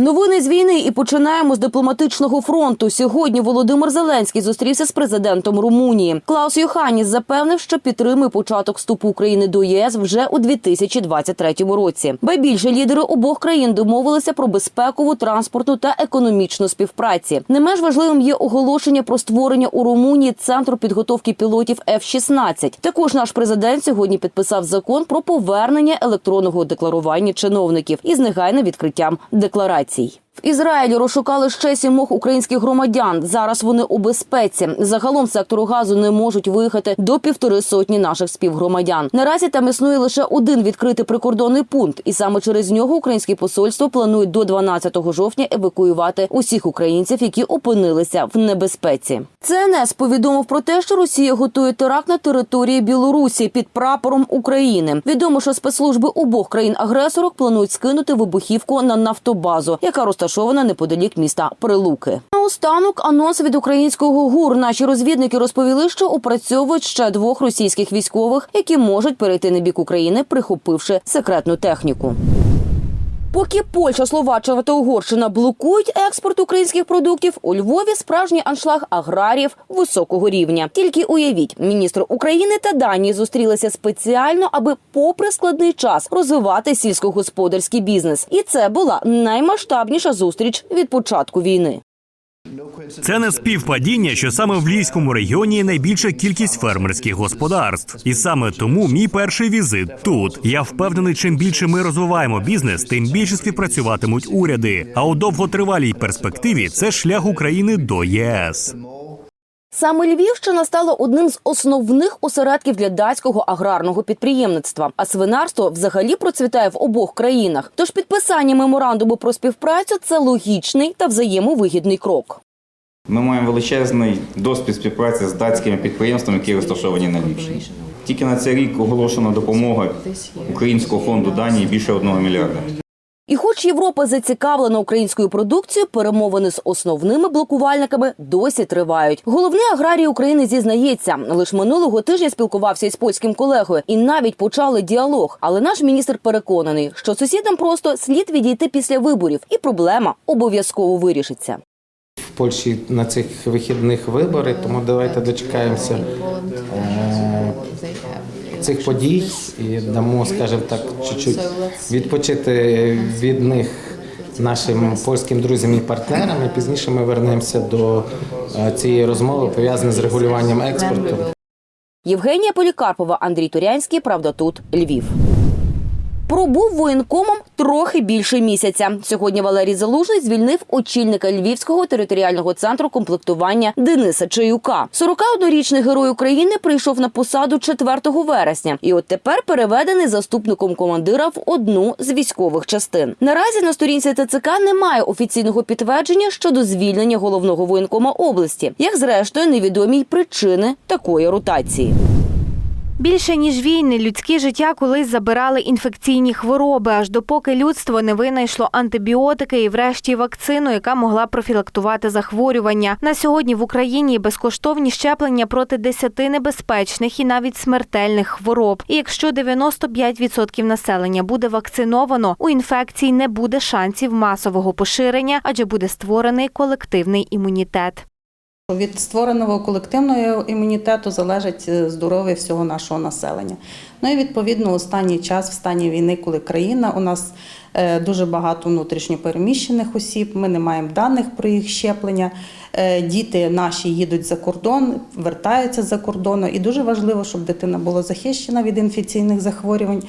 Новини з війни і починаємо з дипломатичного фронту. Сьогодні Володимир Зеленський зустрівся з президентом Румунії. Клаус Йоханіс запевнив, що підтримує початок вступу України до ЄС вже у 2023 році. Ба більше лідери обох країн домовилися про безпекову, транспортну та економічну співпраці. Не менш важливим є оголошення про створення у Румунії центру підготовки пілотів F-16. Також наш президент сьогодні підписав закон про повернення електронного декларування чиновників із негайним відкриттям Demnității. В Ізраїлі розшукали ще сімох українських громадян. Зараз вони у безпеці. Загалом сектору газу не можуть виїхати до півтори сотні наших співгромадян. Наразі там існує лише один відкритий прикордонний пункт, і саме через нього українське посольство планує до 12 жовтня евакуювати усіх українців, які опинилися в небезпеці. ЦНС повідомив про те, що Росія готує теракт на території Білорусі під прапором України. Відомо, що спецслужби обох країн-агресорок планують скинути вибухівку на нафтобазу, яка розташована неподалік міста Прилуки. Наостанок анонс від українського гур. Наші розвідники розповіли, що опрацьовують ще двох російських військових, які можуть перейти на бік України, прихопивши секретну техніку. Поки Польща, Словаччина та Угорщина блокують експорт українських продуктів, у Львові справжній аншлаг аграріїв високого рівня. Тільки уявіть, міністр України та Данії зустрілися спеціально, аби, попри складний час, розвивати сільськогосподарський бізнес. І це була наймасштабніша зустріч від початку війни. Це не співпадіння, що саме в Львівському регіоні найбільша кількість фермерських господарств, і саме тому мій перший візит тут. Я впевнений, чим більше ми розвиваємо бізнес, тим більше співпрацюватимуть уряди. А у довготривалій перспективі це шлях України до ЄС. Саме Львівщина стала одним з основних осередків для датського аграрного підприємництва. А свинарство взагалі процвітає в обох країнах. Тож підписання меморандуму про співпрацю це логічний та взаємовигідний крок. Ми маємо величезний досвід співпраці з датськими підприємствами, які розташовані на Львівщині. Тільки на цей рік оголошена допомога Українського фонду Данії більше одного мільярда. І, хоч Європа зацікавлена українською продукцією, перемовини з основними блокувальниками досі тривають. Головний аграрій України зізнається, лише минулого тижня спілкувався із польським колегою і навіть почали діалог. Але наш міністр переконаний, що сусідам просто слід відійти після виборів, і проблема обов'язково вирішиться. Польщі на цих вихідних вибори, тому давайте дочекаємося е, цих подій і дамо, скажімо так, чуть-чуть відпочити від них нашим польським друзям і партнерам. І пізніше ми вернемося до е, цієї розмови, пов'язаної з регулюванням експорту. Євгенія Полікарпова, Андрій Турянський. Правда, тут Львів. Пробув воєнкомом трохи більше місяця. Сьогодні Валерій Залужний звільнив очільника Львівського територіального центру комплектування Дениса Чаюка. 41-річний герой України прийшов на посаду 4 вересня, і от тепер переведений заступником командира в одну з військових частин. Наразі на сторінці ТЦК немає офіційного підтвердження щодо звільнення головного воєнкома області, як зрештою невідомі й причини такої ротації. Більше ніж війни, людське життя колись забирали інфекційні хвороби, аж допоки людство не винайшло антибіотики і, врешті, вакцину, яка могла профілактувати захворювання. На сьогодні в Україні безкоштовні щеплення проти 10 небезпечних і навіть смертельних хвороб. І якщо 95% населення буде вакциновано, у інфекцій не буде шансів масового поширення, адже буде створений колективний імунітет. Від створеного колективного імунітету залежить е, здоров'я всього нашого населення. Ну і відповідно останній час в стані війни, коли країна у нас е, дуже багато внутрішньопереміщених осіб. Ми не маємо даних про їх щеплення. Е, Діти наші їдуть за кордон, вертаються за кордону, і дуже важливо, щоб дитина була захищена від інфекційних захворювань.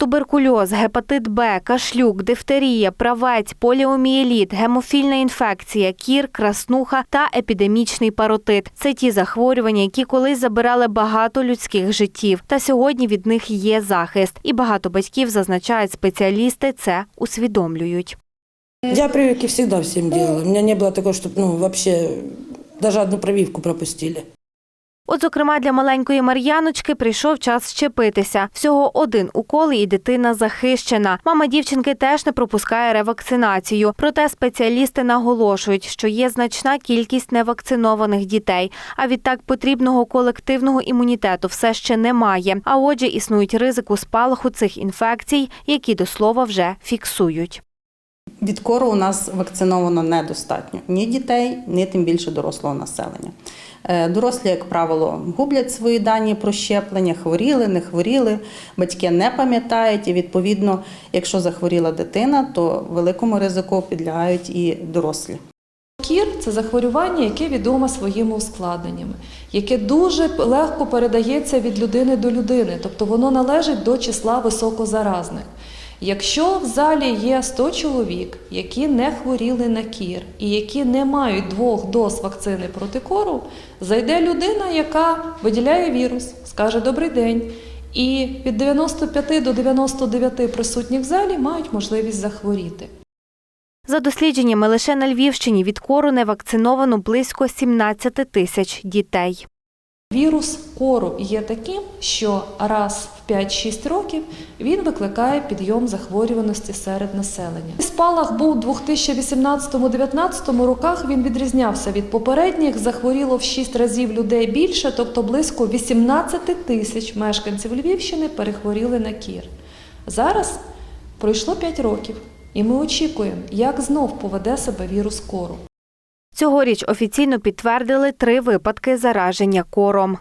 Туберкульоз, гепатит Б, кашлюк, дифтерія, правець, поліомієліт, гемофільна інфекція, кір, краснуха та епідемічний паротит це ті захворювання, які колись забирали багато людських життів. Та сьогодні від них є захист. І багато батьків зазначають спеціалісти це усвідомлюють. Я прививки всегда всем делала. У меня не было такого, чтобы, ну, вообще даже одну прививку пропустили. От, зокрема, для маленької Мар'яночки прийшов час щепитися. Всього один укол і дитина захищена. Мама дівчинки теж не пропускає ревакцинацію. Проте спеціалісти наголошують, що є значна кількість невакцинованих дітей. А відтак потрібного колективного імунітету все ще немає. А отже, існують ризику спалаху цих інфекцій, які до слова вже фіксують. від кору у нас вакциновано недостатньо ні дітей, ні тим більше дорослого населення. Е, Дорослі, як правило, гублять свої дані про щеплення, хворіли, не хворіли, батьки не пам'ятають, і відповідно, якщо захворіла дитина, то великому ризику підлягають і дорослі. Кір це захворювання, яке відоме своїми ускладненнями, яке дуже легко передається від людини до людини, тобто воно належить до числа високозаразних. Якщо в залі є 100 чоловік, які не хворіли на кір і які не мають двох доз вакцини проти кору, зайде людина, яка виділяє вірус, скаже добрий день, і від 95 до 99 присутніх в залі мають можливість захворіти. За дослідженнями, лише на Львівщині від кору не вакциновано близько 17 тисяч дітей. Вірус кору є таким, що раз в 5-6 років він викликає підйом захворюваності серед населення. Спалах був у 2018-2019 роках. Він відрізнявся від попередніх. Захворіло в 6 разів людей більше, тобто близько 18 тисяч мешканців Львівщини перехворіли на кір. Зараз пройшло 5 років, і ми очікуємо, як знов поведе себе вірус кору. Цьогоріч офіційно підтвердили три випадки зараження кором.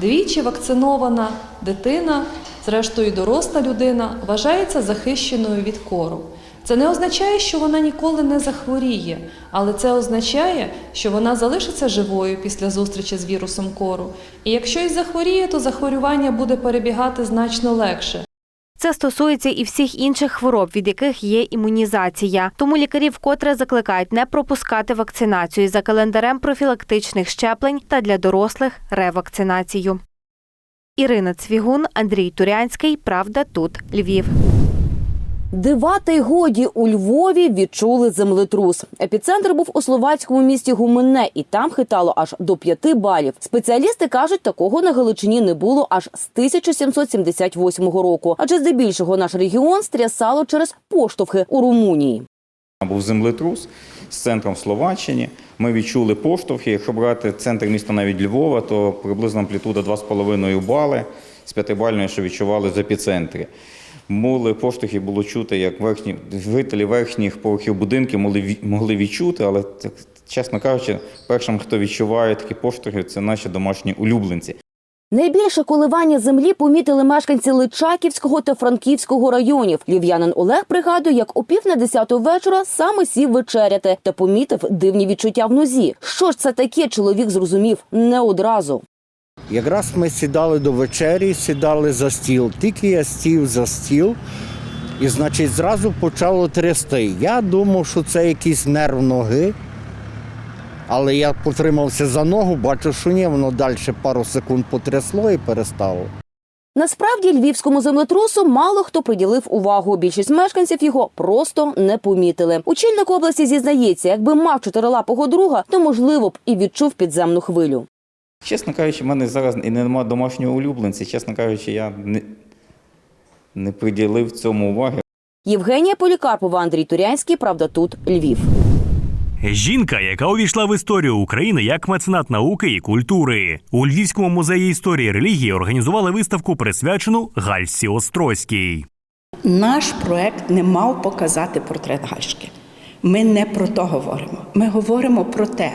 Двічі вакцинована дитина, зрештою доросла людина, вважається захищеною від кору. Це не означає, що вона ніколи не захворіє, але це означає, що вона залишиться живою після зустрічі з вірусом кору. І якщо й захворіє, то захворювання буде перебігати значно легше. Це стосується і всіх інших хвороб, від яких є імунізація. Тому лікарі вкотре закликають не пропускати вакцинацію за календарем профілактичних щеплень та для дорослих ревакцинацію. Ірина Цвігун, Андрій Турянський. Правда, тут Львів. Дива та й годі у Львові відчули землетрус. Епіцентр був у словацькому місті Гуменне, і там хитало аж до 5 балів. Спеціалісти кажуть, такого на Галичині не було аж з 1778 року. Адже здебільшого наш регіон стрясало через поштовхи у Румунії. Був землетрус з центром в Словаччині. Ми відчули поштовхи. Якщо брати центр міста навіть Львова, то приблизно амплітуда 2,5 бали з 5-бальної, що відчували з епіцентрі. Моли поштовхи було чути, як верхні жителі верхніх поверхів будинків могли могли відчути, але так, чесно кажучи, першим, хто відчуває такі поштовхи, це наші домашні улюбленці. Найбільше коливання землі помітили мешканці Личаківського та Франківського районів. Львів'янин Олег пригадує, як о пів на десяту вечора саме сів вечеряти та помітив дивні відчуття в нозі. Що ж це таке, чоловік зрозумів не одразу. Якраз ми сідали до вечері, сідали за стіл. Тільки я сів за стіл, і, значить, зразу почало трясти. Я думав, що це якийсь нерв ноги. Але я потримався за ногу, бачу, що ні, воно далі пару секунд потрясло і перестало. Насправді львівському землетрусу мало хто приділив увагу. Більшість мешканців його просто не помітили. Очільник області зізнається, якби мав чотирилапого друга, то можливо б і відчув підземну хвилю. Чесно кажучи, в мене зараз і немає домашнього улюбленця. Чесно кажучи, я не, не приділив цьому уваги. Євгенія Полікарпова, Андрій Турянський. Правда, тут Львів. Жінка, яка увійшла в історію України як меценат науки і культури. У Львівському музеї історії і релігії організували виставку, присвячену Гальсі Острозькій. Наш проект не мав показати портрет Гальшки. Ми не про то говоримо. Ми говоримо про те,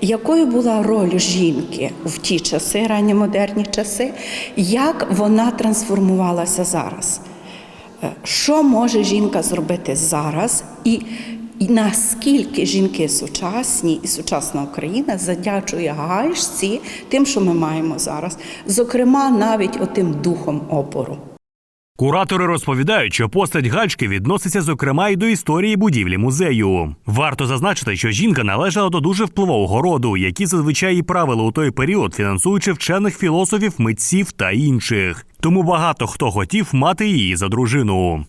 якою була роль жінки в ті часи, ранньомодерні часи, як вона трансформувалася зараз. Е, Що може жінка зробити зараз, і, і наскільки жінки сучасні і сучасна Україна задячує Гальшці тим, що ми маємо зараз, зокрема, навіть отим духом опору. Куратори розповідають, що постать гачки відноситься зокрема й до історії будівлі музею. Варто зазначити, що жінка належала до дуже впливового роду, які зазвичай і правили у той період, фінансуючи вчених філософів, митців та інших. Тому багато хто хотів мати її за дружину.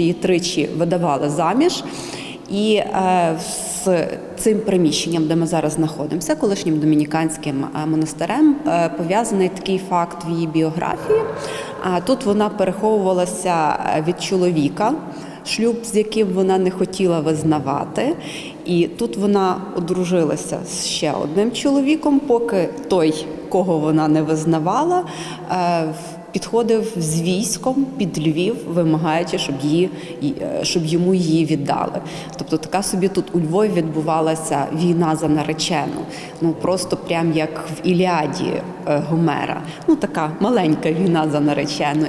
Її тричі видавали заміж. І е, з цим приміщенням, де ми зараз знаходимося, колишнім домініканським е, монастирем, е, пов'язаний такий факт в її біографії. А тут вона переховувалася від чоловіка, шлюб, з яким вона не хотіла визнавати. І тут вона одружилася з ще одним чоловіком, поки той, кого вона не визнавала, підходив з військом під Львів, вимагаючи, щоб її е, щоб йому її віддали. Тобто така собі тут у Львові відбувалася війна за наречену. Ну просто прям як в Іліаді е, Гомера. Ну така маленька війна за наречену.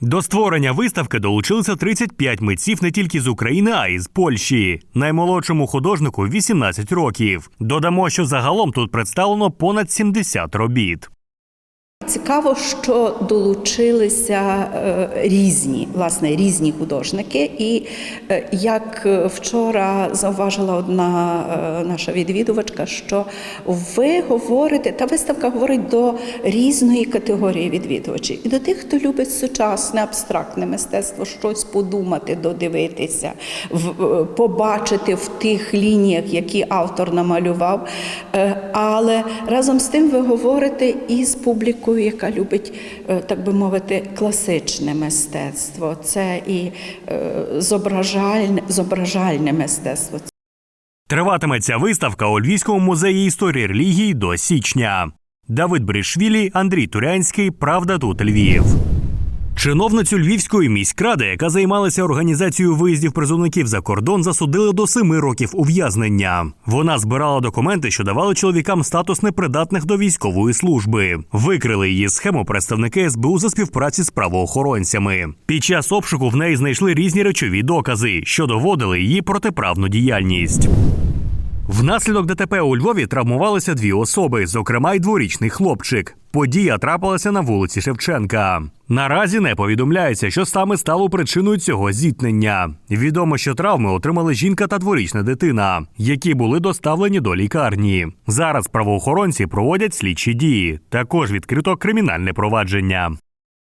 До створення виставки долучилися 35 митців не тільки з України, а й з Польщі. Наймолодшому художнику 18 років. Додамо, що загалом тут представлено понад 70 робіт. Цікаво, що долучилися е, різні, власне, різні художники. І е, як е, вчора зауважила одна наша відвідувачка, що ви говорите, та виставка говорить до різної категорії відвідувачів. І до тих, хто любить сучасне абстрактне мистецтво, щось подумати, додивитися, побачити в тих лініях, які автор намалював. Але разом з тим ви говорите і з публікою, яка любить, е, так би мовити, класичне мистецтво. Це і е, зображальне, зображальне мистецтво. Триватиме ця виставка у Львівському музеї історії релігії до січня. Давид Бришвілі, Андрій Турянський. Правда тут Львів. Чиновницю Львівської міськради, яка займалася організацією виїздів призовників за кордон, засудили до семи років ув'язнення. Вона збирала документи, що давали чоловікам статус непридатних до військової служби. Викрили її схему представники СБУ за співпраці з правоохоронцями. Під час обшуку в неї знайшли різні речові докази, що доводили її протиправну діяльність. Внаслідок ДТП у Львові травмувалися дві особи, зокрема й дворічний хлопчик. Подія трапилася на вулиці Шевченка. Наразі не повідомляється, що саме стало причиною цього зіткнення. Відомо, що травми отримали жінка та дворічна дитина, які були доставлені до лікарні. Зараз правоохоронці проводять слідчі дії. Також відкрито кримінальне провадження.